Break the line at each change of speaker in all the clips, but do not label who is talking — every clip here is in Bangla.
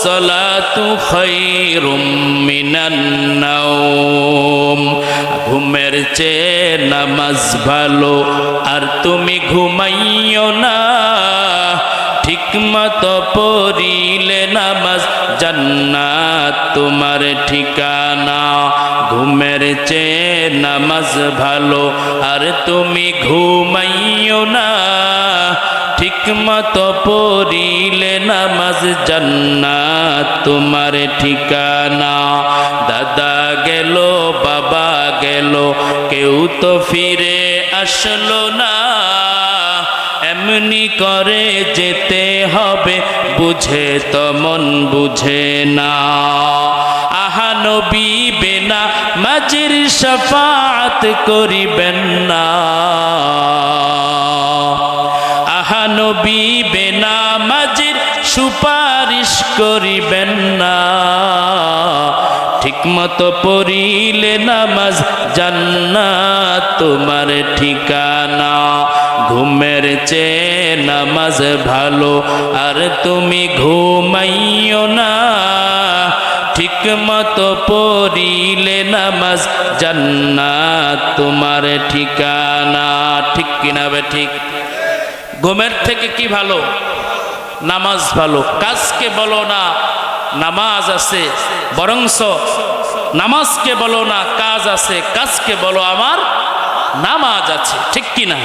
ওয়াসসালাতু খায়রুম মিনান ঘুমের চেয়ে নামাজ ভালো। আর তুমি ঘুমাইও না। ঠিক মতো পড়িলে নামাজ জান্নাত তোমার ঠিকানা। ঘুমের চেয়ে নামাজ ভালো। আর তুমি ঘুমাইও না। ঠিক মতো পড়িলে নামাজ জান্নাত তোমার ঠিকানা। দাদা গেল, বাবা গেল, কেউ তো ফিরে আসলো না। এমনি করে যেতে হবে, বুঝে তো মন বুঝে না। আহা নবী, বেনা মাজির শফাত করিবেন না। সুপারিশ করিবেন না। ঠিকমতো পড়িলে নামাজ জান্নাত তোমার ঠিকানা। ঘুমের চেয়ে নামাজ ভালো, আর তুমি ঘুমাইও না। ঠিক মতো পড়িলে নামাজ জান্নাত তোমার ঠিকানা। ঠিক কিনা ঠিক? ঘুমের থেকে কি ভালো? নামাজ ভালো। কাজকে বলো না, নামাজ আছে, বরংস নামাজকে বলো না, কাজ আছে। কাজকে বলো, আমার নামাজ আছে। ঠিক কিনা?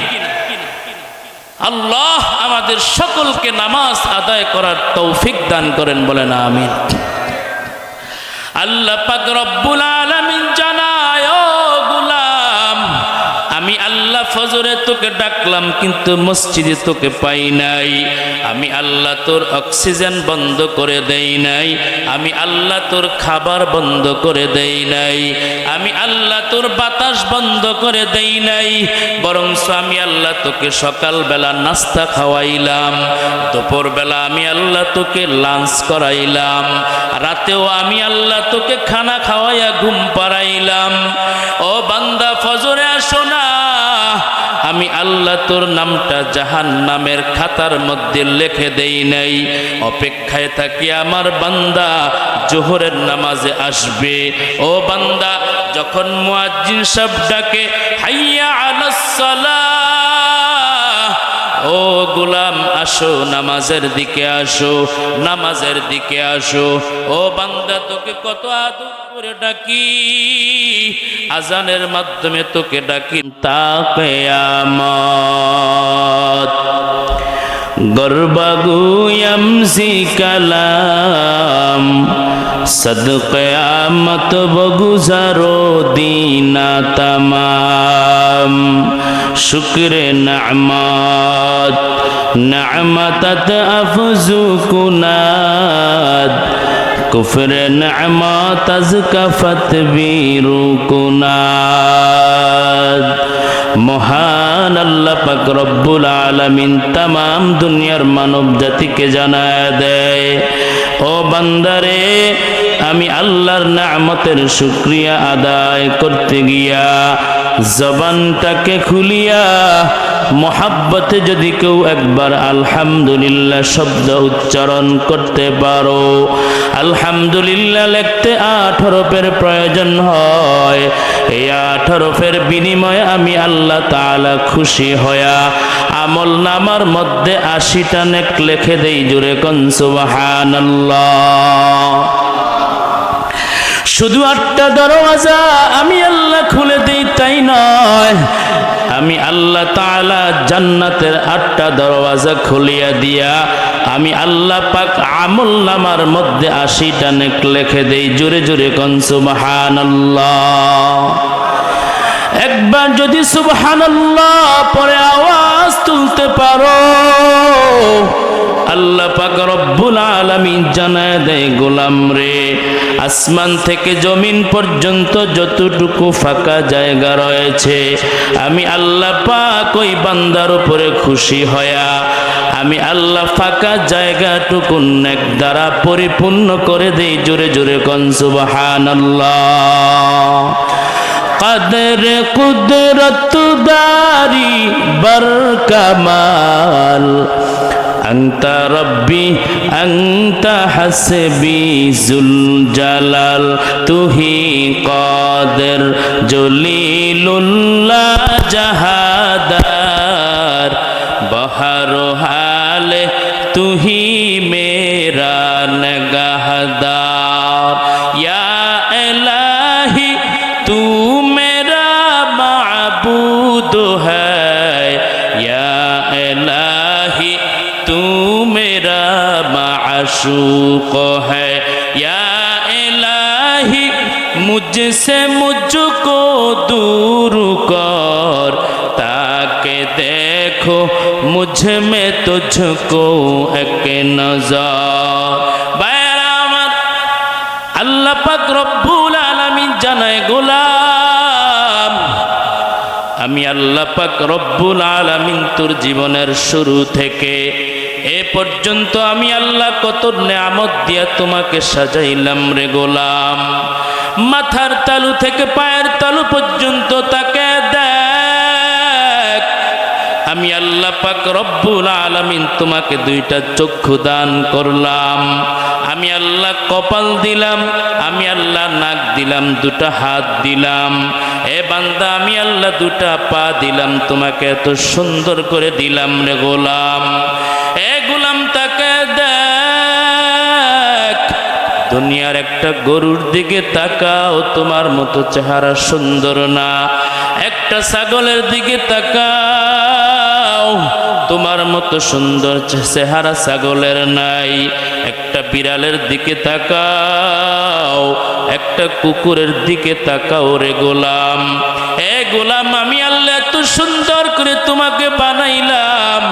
আল্লাহ আমাদের সকলকে নামাজ আদায় করার তৌফিক দান করেন বলেন, আমিন। আল্লাহ পাক রব্বুল আল্লাহ তোকে ডাকলাম, কিন্তু মসজিদে তোকে পাই নাই। আমি আল্লাহ তোর অক্সিজেন বন্ধ করে দেই নাই। আমি আল্লাহ তোর খাবার বন্ধ করে দেই নাই। আমি আল্লাহ তোর বাতাস বন্ধ করে দেই নাই। বরং আমি আল্লাহ তোকে সকালবেলা নাস্তা খাওয়াইলাম, দুপুরবেলা আমি আল্লাহ তোকে লাঞ্চ করাইলাম, রাতেও আমি আল্লাহ তোকে খানা খাওয়াইয়া ঘুম পাড়াইলাম। ও বান্দা আমি আল্লাহ তোর নামটা জাহান নামের খাতার মধ্যে লেখে দেই নাই। অপেক্ষায় থাকি আমার বান্দা জোহরের নামাজে আসবে। ও বান্দা, যখন মুয়াজ্জিন সব ডাকে, হাইয়া আলাস সালাহ ও গুলাম, আসো, নামাজের দিকে আসো, নামাজের দিকে আসো। ও বান্দা, তোকে কত আদর করে ডাকি, আজানের মাধ্যমে তোকে ডাকি। তা কেয়ামত গর্বাগুয়ামসি কালাম সদ কয়ামত বগুজারো দিনা তমাম। শুক্র নামাত, নামাতত আফজু কুনাদ কুফর নামাত আজ কফত বীরু কুনাদ মহান আল্লাহ পাক রব্বুল আলামিন তাম দুনিয়ার মানব জাতিকে জানায় দেয়, ও বান্দারে, আমি আল্লাহর নামতের শুক্রিয়া আদায় করতে গিয়া জবানটাকে খুলিয়া, মোহাব্বতে যদি কেউ একবার আলহামদুলিল্লাহ শব্দ উচ্চারণ করতে পারো। আলহামদুলিল্লাহ লিখতে আট হরফের প্রয়োজন হয়। এই আট হরফের বিনিময়ে আমি আল্লাহ তাআলা খুশি হয়া, আমল নামার মধ্যে আশিটা নেক লিখে দেই জুড়ে কন সুবহানাল্লাহ। শুধু আটটা দরওয়াজা আমি আল্লাহ খুলে দিই। তাই নয়। আমি আল্লাহ তাআলা জান্নাতের আটটা দরওয়াজা খুলিয়া দিয়া আমি আল্লাহ পাক আমল নামার মধ্যে আশিটা নেক লেখে দেই, জোরে জোরে কন, সুবহানাল্লাহ। একবার যদি সুবহানাল্লাহ পরে আওয়াজ তুলতে পারো আল্লাহ পাক রব্বুল আলামিন জানায় দেয়, গোলাম রে। আসমান থেকে জমিন পর্যন্ত যতটুকু ফাঁকা জায়গা রয়েছে, আমি আল্লাহ পাক ওই বান্দার উপরে খুশি হয়া, আমি আল্লাহ ফাঁকা জায়গাটুকু এক দ্বারা পরিপূর্ণ করে দেই, জোরে জোরে কন, সুবহানাল্লাহ। কদর কুদরত দারি বর কামাল أنت ربي أنت حسبي ذو الجلال তুহি قادر جليل الله جهادار بہر حال تو जिसे मुझको दूर कर, ताके देखो मुझ में तुझको एक नजर। बैरामत আল্লাহ পাক রব্বুল আলামিন জানায় গোলাম আমি আল্লাহ পাক রব্বুল আলামিন তোর জীবনের শুরু থেকে এ পর্যন্ত আমি আল্লাহ কত নেয়ামত দিয়া তোমাকে সাজাইলাম রে গোলাম। মাথার তালু থেকে পায়ের তালু পর্যন্ত তাকে দেখ। আমি আল্লাহ পাক রব্বুল আলামিন তোমাকে দুইটা চক্ষু দান করলাম। আমি আল্লাহ কপাল দিলাম, আমি আল্লাহ নাক দিলাম, দুটা হাত দিলাম। এ বান্দা, আমি আল্লাহ দুটা পা দিলাম, তোমাকে এত সুন্দর করে দিলাম রে গোলাম। এ দুনিয়ার একটা গরুর দিকে তাকাও, তোমার মতো চেহারা সুন্দর না। একটা ছাগলের দিকে তাকাও, তোমার মতো সুন্দর চেহারা ছাগলের নাই। একটা বিড়ালের দিকে তাকাও, একটা কুকুরের দিকে তাকাও রে গোলাম। এ গোলাম, আমি আল্লাহ এত সুন্দর করে তোমাকে বানাইলাম।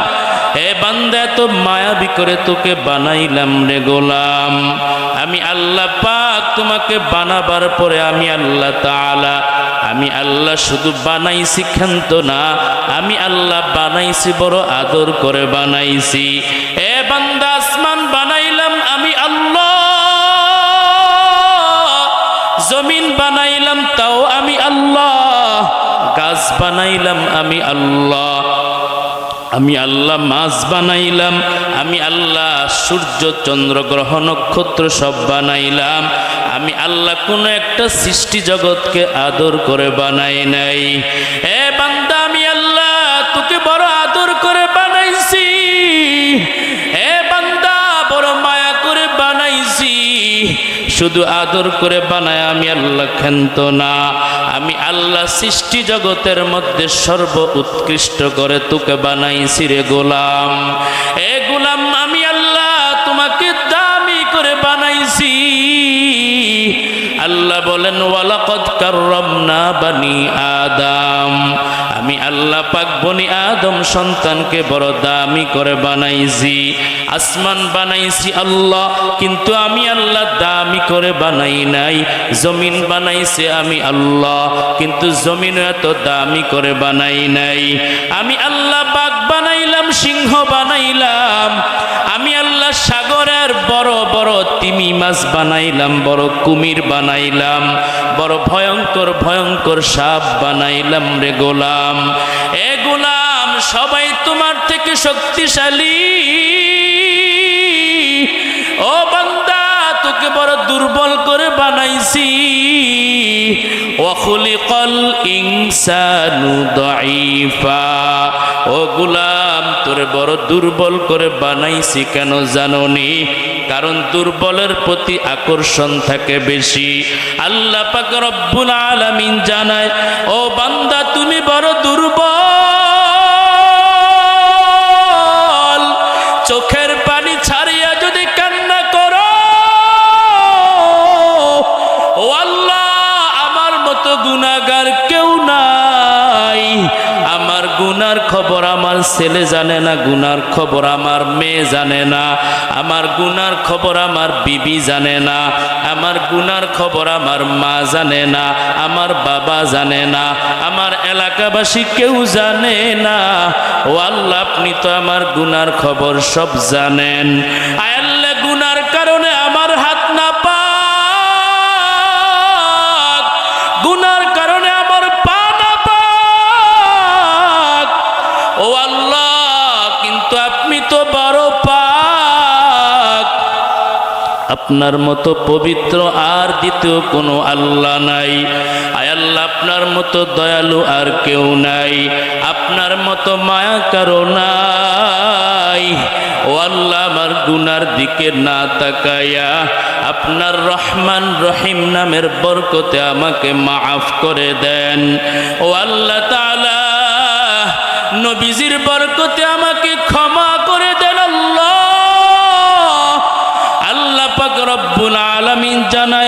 এ বান্দা এত মায়াবী করে তোকে বানাইলাম রে গোলাম। আমি আল্লাহ পাক তোমাকে বানাবার পরে আমি আল্লাহ তাআলা। আমি আল্লাহ শুধু বানাইছি ক্ষান্ত না, আমি আল্লাহ বানাইছি বড় আদর করে বানাইছি। এ বান্দা, আসমান বানাইলাম আমি আল্লাহ। জমিন বানাইলাম তাও আমি আল্লাহ। গাছ বানাইলাম আমি আল্লাহ। আমি আল্লাহ মাছ বানাইলাম, আমি আল্লাহ সূর্য, চন্দ্র, গ্রহ, নক্ষত্র সব বানাইলাম, আমি আল্লাহ কোনো একটা সৃষ্টি জগৎকে আদর করে বানাই নাই। এ বান্দা, আমি আল্লাহ তোকে বড় আদর করে বানাইছি। এ বান্দা, বড় মায়া করে বানাইছি। শুধু আদর করে বানায় আমি আল্লাহ ক্ষান্ত না। আমি আল্লাহ সৃষ্টি জগতের মধ্যে সর্ব উৎকৃষ্ট করে তোকে বানাইছি রে গোলাম। এ গোলাম, আমি আল্লাহ তোমাকে দামি করে বানাইছি। আল্লাহ বলেন, ওয়ালাকদ কাররামনা বানি আমি আল্লাহ পাক বনি আদম সন্তানকে বড় দামি করে বানাইছি, আসমান বানাইছি আল্লাহ, কিন্তু আমি আল্লাহ দামি করে বানাই নাই, জমিন বানাইছে আমি আল্লাহ, কিন্তু জমিন এত দামি করে বানাই নাই। আমি আল্লাহ পাক বানাইলাম, সিংহ বানাইলাম বড় বড় তিমি মাছ বানাইলাম, বড় কুমির বানাইলাম, বড় ভয়ঙ্কর ভয়ঙ্কর সাপ বানাইলাম রে গোলাম। এ গোলাম, সবাই তোমার থেকে শক্তিশালী। ও বান্দা, তোকে বড় দুর্বল করে বানাইছি। ওয়াখুলিকাল ইনসানু দাঈফা। ও গুলাম, তোরে বড় দুর্বল করে বানাইছি, কেন জানোনি? কারণ দুর্বলের প্রতি আকর্ষণ থাকে বেশি। আল্লাহ পাক রব্বুল আলামিন জানায়, ও বান্দা, তুমি বড় দুর্বল। চোখের ছেলে জানে না, গুনার খবর আমার মেয়ে জানে না, আমার গুনার খবর আমার বিবি জানে না, আমার গুনার খবর আমার মা জানে না, আমার বাবা জানে না, আমার এলাকাবাসী কেউ জানে না। ও আল্লাহ, আপনি তো আমার গুনার খবর সব জানেন। আয় আপনার মতো পবিত্র আর দ্বিতীয় কোনো আল্লাহ নাই। আয় আল্লাহ, আপনার মতো দয়ালু আর কেউ নাই। আপনার মতো মায়া কারও নাই। ও আল্লাহ, আমার গুনার দিকে না তাকাইয়া আপনার রহমান রহিম নামের বরকতে আমাকে মাফ করে দেন। ও আল্লাহ তালা নবীজির বরকতে আমাকে ক্ষমা আলামিন জানায়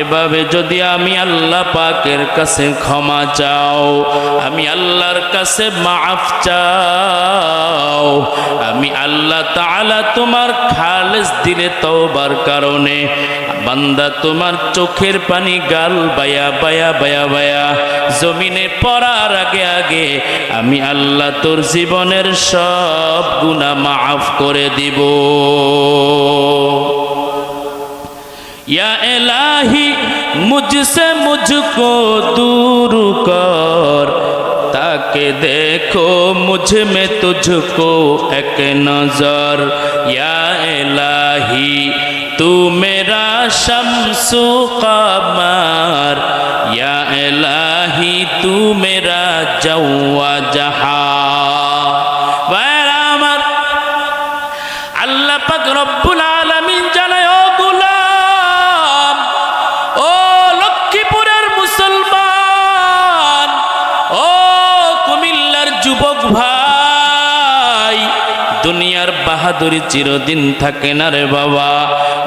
এভাবে যদি আমি আল্লাহ পাকের কাছে ক্ষমা চাও, আমি আল্লাহর কাছে মাফ চাও, আমি আল্লাহ তালা তোমার খালেস দিলে তওবার কারণে, বান্দা তোমার চোখের পানি গাল বায়া বায়া বায়া বায়া, জমিনে পড়ার আগে আগে আমি আল্লাহ তোর জীবনের সব গুণা মাফ করে দিব। ইয়া এলাহি মুঝসে মুঝকো দূর কর তাকে দেখো মুঝ মে তুঝকো এক নজর ইয়া এলাহি তু মেরা শমসু কামার ইয়া এলাহি তু মেরা জওয়া জাহা বাহাদুরি চিরদিন থাকে না রে বাবা।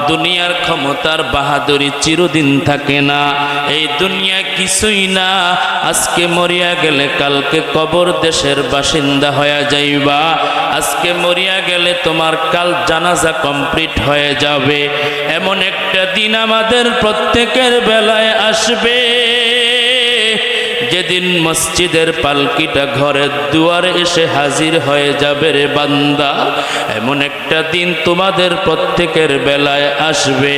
দুনিয়ার ক্ষমতার বাহাদুরি চিরদিন থাকে না। এই দুনিয়া কিছুই না। আজকে মরিয়া গেলে কালকে কবর দেশের বাসিন্দা হয়ে যাইবা। আজকে মরিয়া গেলে তোমার কাল জানাজা কমপ্লিট হয়ে যাবে। এমন একটা দিন আমাদের প্রত্যেকের বেলায় আসবে। যেদিন মসজিদের পালকিটা ঘরের দুয়ারে এসে হাজির হয়ে যাবে রে বান্দা, এমন একটা দিন তোমাদের প্রত্যেকের বেলায় আসবে।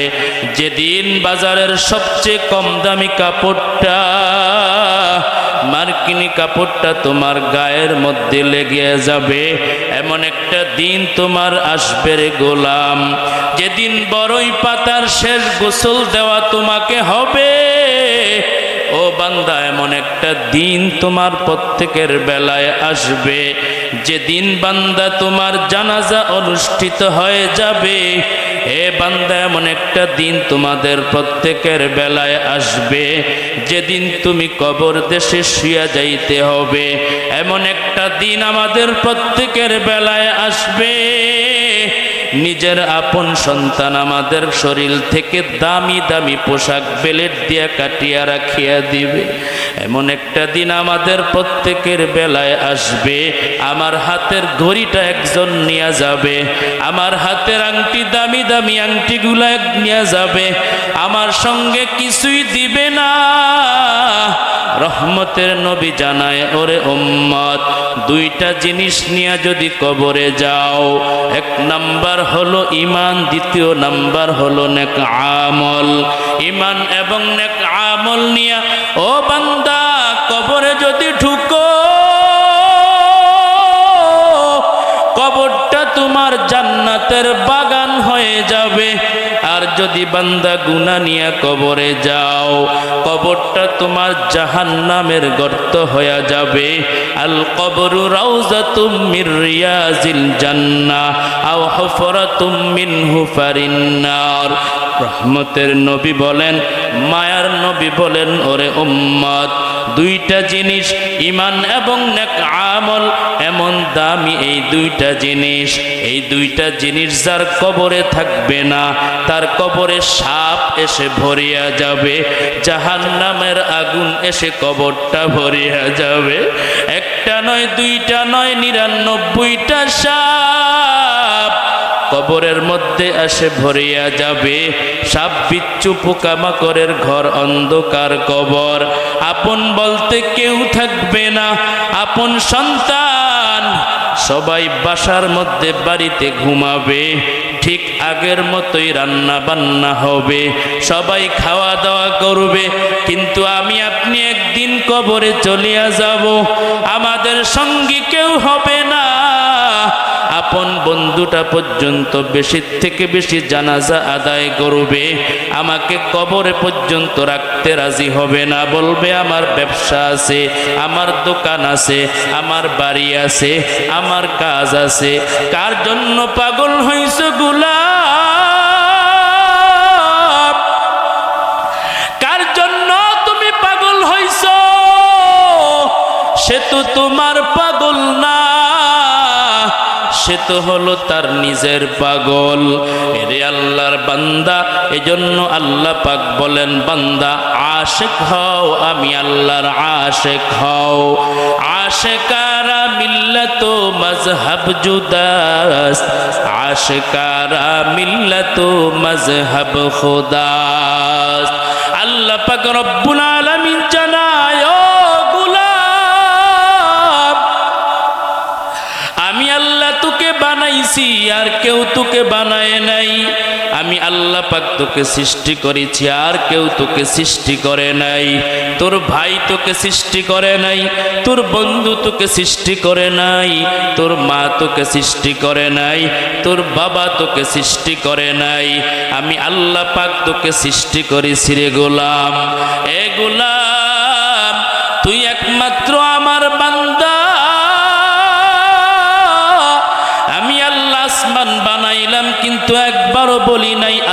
যেদিন বাজারের সবচেয়ে কম দামি কাপড়টা, মার্কিনি কাপড়টা তোমার গায়ের মধ্যে লেগে যাবে, এমন একটা দিন তোমার আসবে রে গোলাম। যেদিন বড়ই পাতার শেষ গোসল দেওয়া তোমাকে হবে বান্দা, এমন একটা দিন তোমার প্রত্যেকের বেলায় আসবে। যেদিন বান্দা তোমার জানাজা অনুষ্ঠিত হয়ে যাবে, এ বান্দা, এমন একটা দিন তোমাদের প্রত্যেকের বেলায় আসবে। যেদিন তুমি কবর দেশে শুয়া যাইতে হবে, এমন একটা দিন আমাদের প্রত্যেকের বেলায় আসবে। নিজের আপন সন্তান আমাদের শরীর থেকে দামি দামি পোশাক বেলেট দিয়া কাটিয়া রাখিয়া দিবে। এমন একটা দিন আমাদের প্রত্যেকের বেলায় আসবে। আমার হাতের ঘড়িটা একজন নিয়ে যাবে। আমার হাতের আংটি, দামি দামি আংটিগুলা নিয়ে যাবে। আমার সঙ্গে কিছুই দিবে না। রহমতের নবী জানায়, ওরে উম্মত, দুইটা জিনিস নিয়ে যদি কবরে যাও, এক নাম্বার হলো ইমান দ্বিতীয় নাম্বার হলো নেক আমল। ইমান এবং নেক আমল নিয়ে, ও বান্দা, কবরে যদি ঢুকো, কবরটা তোমার জান্নাতের বাগান হয়ে যাবে। যদি বান্দা গুনা নিয়ে কবরে যাও, কবরটা তোমার জাহান্নামের গর্ত হয়ে যাবে। আল কবরু রাউজাতুম মির রিয়াজিল জান্নাহ, আও মিন হুফারিন রহমতের নবী বলেন, মায়ার নবী বলেন, ওরে উম্মত দুইটা জিনিস ইমান এবং নেক আমল, এমন দামি এই দুইটা জিনিস। এই দুইটা জিনিস যার কবরে থাকবে না, তার কবরে সাপ এসে ভরিয়া যাবে জাহান নামের আগুন এসে কবরটা ভরিয়া যাবে। একটা নয়, দুইটা নয়, নিরানব্বইটা সাপ। কবরের মধ্যে এসে ভরিয়া যাবে। সাপ বিচ্ছু পোকামাকড়ের ঘর অন্ধকার কবর। আপন বলতে কেউ থাকবে না। আপন সন্তান সবাই বাসার মধ্যে বাড়িতে ঘুমাবে। ঠিক আগের মতোই রান্না বান্না হবে। সবাই খাওয়া দাওয়া করবে। কিন্তু আমি আপনি একদিন কবরে চলিয়া যাব। আমাদের সঙ্গী কেউ হবে না। আপন বন্ধুটা পর্যন্ত বেশি থেকে বেশি জানাজা আদায় করবে, আমাকে কবরে পর্যন্ত রাখতে রাজি হবে না। বলবে, আমার ব্যবসা আছে, আমার দোকান আছে, আমার বাড়ি আছে, আমার কাজ আছে। কার জন্য পাগল হইছগুলা সে তো তোমার পাগল না। সে তো হলো তার নিজের পাগল। এরে আল্লাহর বান্দা, এজন্য আল্লাহ পাক বলেন, বান্দা, আশেক হও, আমি আল্লাহর আশেক হও। আশেকারা মিল্লত মজহব জুদাস, আশেকারা মিল্লত মজহব খুদাস। আল্লাহ পাক রব্বুল আলামিন জানায় বানাইছি আর কেউ তোকে বানায় নাই। আমি আল্লাহ পাক তোকে সৃষ্টি করেছি, আর কেউ তোকে সৃষ্টি করে নাই। তোর ভাই তোকে সৃষ্টি করে নাই, তোর বন্ধু তোকে সৃষ্টি করে নাই, তোর মা তোকে সৃষ্টি করে নাই, তোর বাবা তোকে সৃষ্টি করে নাই। আমি আল্লাহ পাক তোকে সৃষ্টি করেছি রে গোলাম। এ গোলাম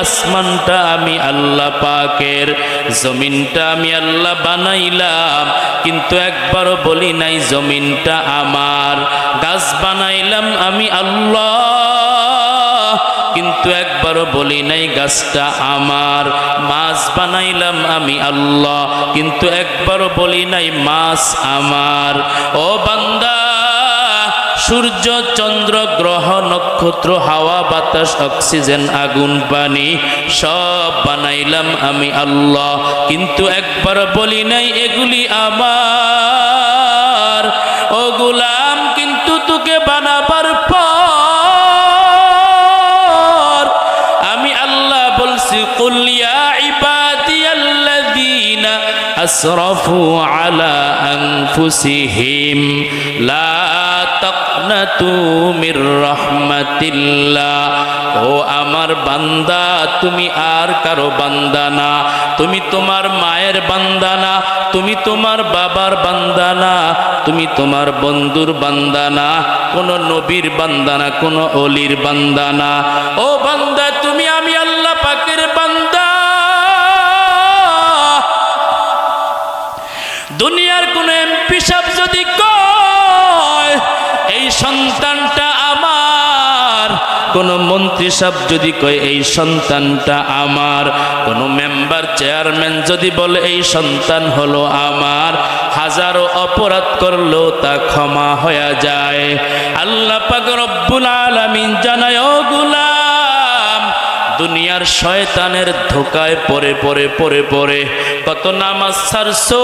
আসমানটা আমি আল্লাহ পাকের, জমিনটা আমি আল্লাহ বানাইলাম। কিন্তু একবারও বলি নাই, জমিনটা আমার। গাছ বানাইলাম আমি আল্লাহ। কিন্তু একবারও বলি নাই, গাছটা আমার। মাছ বানাইলাম আমি আল্লাহ। কিন্তু একবারও বলি নাই, মাছ আমার। ও বান্দা সূর্য, চন্দ্র, গ্রহ, নক্ষত্র, হাওয়া, বাতাস, অক্সিজেন, আগুন, পানি, সব বানাইলাম আমি আল্লাহ। কিন্তু একবার বলি নাই, এগুলি আমার। ও গুলাম, কিন্তু তোকে বানাবার পর আমি আল্লাহ বলছি কুলিয়া ইবাদিয়াল্লাযীনা আলা আনফুসিহিম, লা তাকনাতু ও আমার বান্দা, তুমি আর কারও বান্দা না। তুমি তোমার মায়ের বান্দা তুমি তোমার বাবার বান্দা না। তুমি তোমার বন্ধুর বান্দা না, কোনো নবীর বান্দা না, কোনো অলির বান্দা ও কোন মন্ত্রী সাহেব যদি কয়, এই সন্তানটা আমার। কোন মেম্বার চেয়ারম্যান যদি বলে, এই সন্তান হলো আমার। হাজারো অপরাধ করলেও তা ক্ষমা হয়ে যায়। আল্লাহ পাক রব্বুল আলামিন জানায়, ও গুলাম, দুনিয়ার শয়তানের ধোকায় পরে পরে পরে পরে কত নামাজ ছাড়ছো?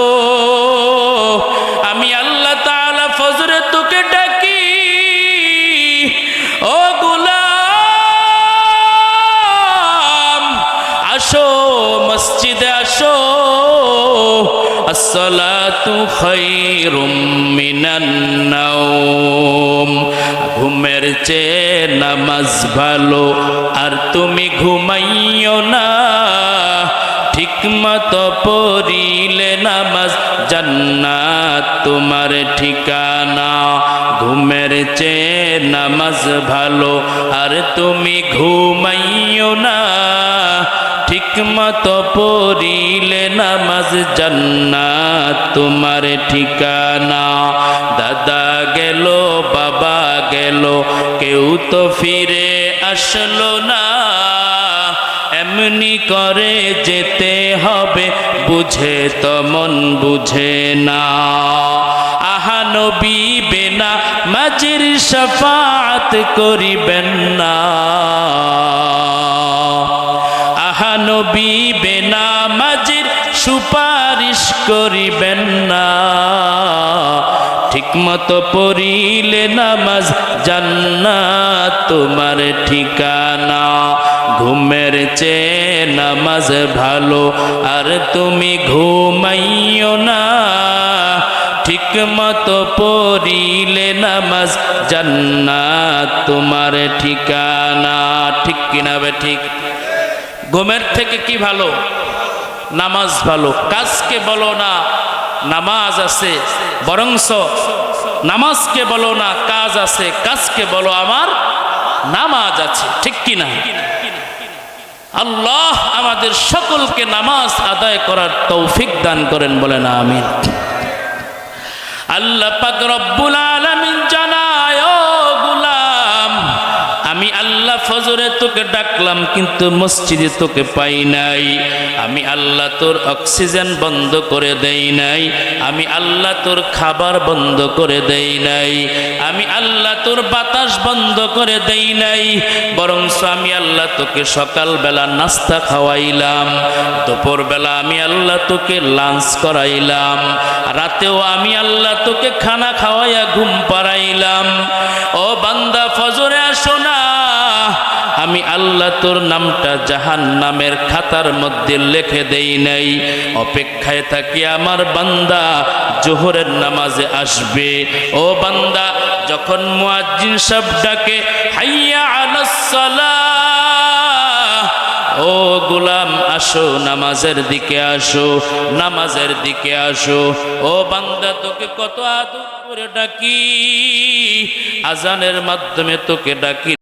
আসসালাতু খায়রুম মিনান ঘুমের চেয়ে নামাজ ভালো। আর তুমি ঘুমাইও না। ঠিক মতো পড়িলে নামাজ জান্নাত তোমার ঠিকানা। ঘুমের চেয়ে নামাজ ভালো। আর তুমি ঘুমাইও না। ঠিক মতো পড়িলে নামাজ জান্নাত তোমার ঠিকানা। দাদা গেল, বাবা গেল, কেউ তো ফিরে আসলো না। এমনি করে যেতে হবে, বুঝে তো মন বুঝে না। আহা নবী, বেনা মাজির শফাত করিবেন না। নবী বেনা মাজির সুপারিশ করিবেন না। ঠিকমতো পড়িলে নামাজ জান্নাত তোমার ঠিকানা। ঘুমের চেয়ে নামাজ ভালো, আর তুমি ঘুমাইও না। ঠিক মতো পড়িলে নামাজ জান্নাত তোমার ঠিকানা। ঠিক কিনা ঠিক? ঘুমের থেকে কি ভালো? নামাজ ভালো। কাজকে বলো না, নামাজ আছে। বরংস নামাজকে বলো না, কাজ আছে। কাজকে বলো, আমার নামাজ আছে। ঠিক কি না আল্লাহ আমাদের সকলকে নামাজ আদায় করার তৌফিক দান করেন বলেন, আমিন। আল্লাহ পাক রব্বুল আলামিন গুলাম আমি আল্লাহ ফজরে তোকে ডাকলাম, কিন্তু মসজিদে তোকে পাই নাই। আমি আল্লাহ তোর অক্সিজেন বন্ধ করে দেই নাই। আমি আল্লাহ তোর খাবার বন্ধ করে দেই নাই। আমি আল্লাহ তোর বাতাস বন্ধ করে দেই নাই। বরং আমি আল্লাহ তোকে সকালবেলা নাস্তা খাওয়াইলাম। দুপুরবেলা আমি আল্লাহ তোকে লাঞ্চ করাইলাম। রাতেও আমি আল্লাহ তোকে খানা খাওয়াইয়া ঘুম পাড়াইলাম। ও বান্দা আল্লাহ তোর নামটা জাহান নামের খাতার মধ্যে লিখে দেই নাই। অপেক্ষায় থাকি আমার বান্দা জোহরের নামাজে আসবে। ও বান্দা, যখন মুয়াজ্জিন সব ডাকে, হাইয়া আলাস সালাহ। ও গোলাম, আসো, নামাজের দিকে আসো, নামাজের দিকে আসো। ও বান্দা, তোকে কত আদর করে ডাকি। আজানের মাধ্যমে তোকে ডাকি।